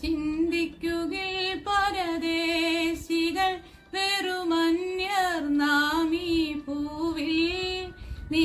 ചിന്തിക്കുകിൽ പരദേശികൾ വെറുമന്യർ നാം പൂവിൽ നീ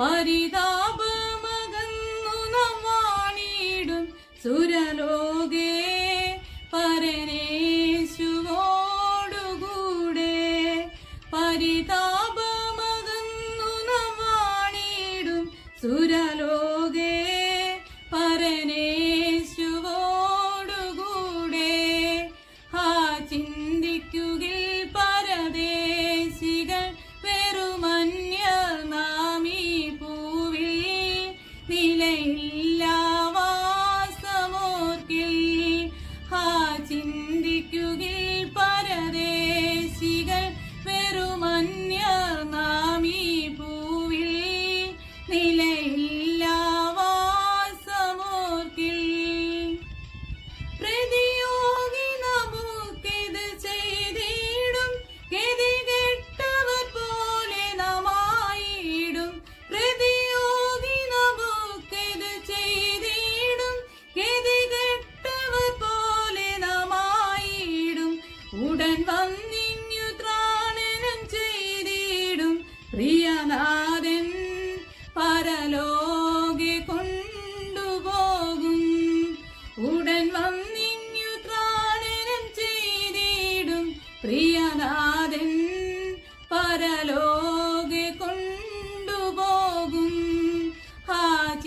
പരിതാപമകന്നു നമ്മാണിടും സുരലോകേ പരനേശുവോടുകൂടെ. പരിതാപമകന്നു നമ്മാണിടും സുരലോകേ പരനേ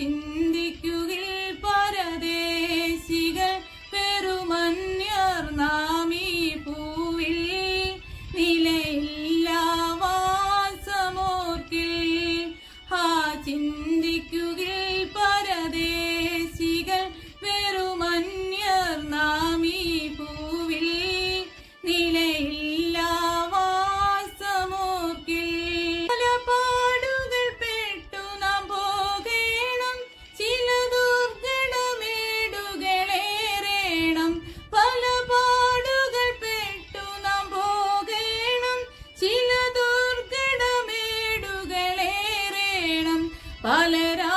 in മലരാ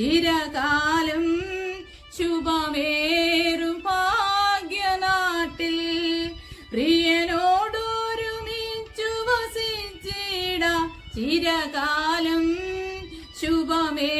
ചിരകാലം ശുഭമേറും ഭാഗ്യനാട്ടിൽ പ്രിയനോടൊരുമിച്ചു വസിച്ചിട ചിരകാലം ശുഭമേ